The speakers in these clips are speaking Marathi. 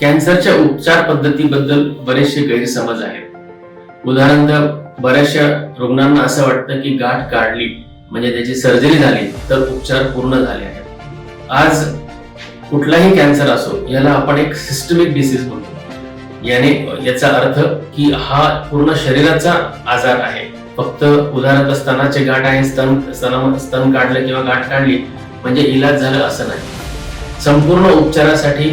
कॅन्सरच्या उपचार पद्धतीबद्दल बरेचसे गैरसमज आहेत. उदाहरणार्थ बऱ्याचशा रुग्णांना असं वाटतं की गाठ काढली म्हणजे त्याची सर्जरी झाली तर उपचार पूर्ण झाले आहेत. आज कुठलाही कॅन्सर असो याला आपण एक सिस्टमिक डिसीज म्हणतो. याने याचा अर्थ की हा पूर्ण शरीराचा आजार आहे. फक्त उदाहरणार्थ स्तनाचे गाठ आहे स्तन स्तन स्तन काढलं किंवा गाठ काढली म्हणजे इलाज झालं असं नाही. संपूर्ण उपचारासाठी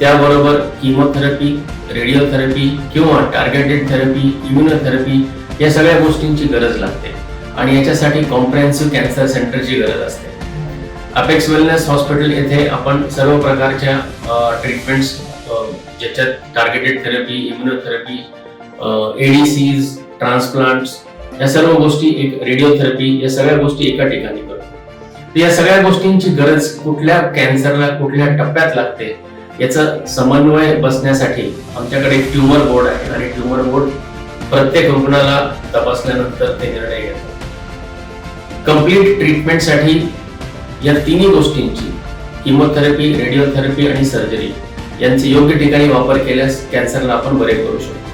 त्याबरोबर किमोथेरपी रेडिओथेरपी किंवा टार्गेटेड थेरपी इम्युनोथेरपी या सगळ्या गोष्टींची गरज लागते. आणि याच्यासाठी कॉम्प्रेहेन्सिव्ह कॅन्सर सेंटरची गरज असते. अपेक्स वेलनेस हॉस्पिटल येथे आपण सर्व प्रकारच्या ट्रीटमेंट्स ज्याच्यात targeted therapy immunotherapy ADCs transplants या सर्व गोष्टी एक रेडिओथेरपी या सगळ्या गोष्टी एका ठिकाणी करतो. या सगळ्या गोष्टींची गरज कुठल्या कॅन्सरला कुठल्या टप्प्यात लागते याचा समन्वय बसण्यासाठी आमच्याकडे ट्युमर बोर्ड आहे. आणि ट्युमर बोर्ड प्रत्येक रुग्णाला तपासल्यानंतर ते निर्णय घेतात कंप्लीट ट्रीटमेंटसाठी या तिन्ही गोष्टींची किमोथेरपी रेडिओथेरपी आणि सर्जरी यांचे योग्य ठिकाणी वापर केल्यास कॅन्सरला आपण बरे करू शकतो.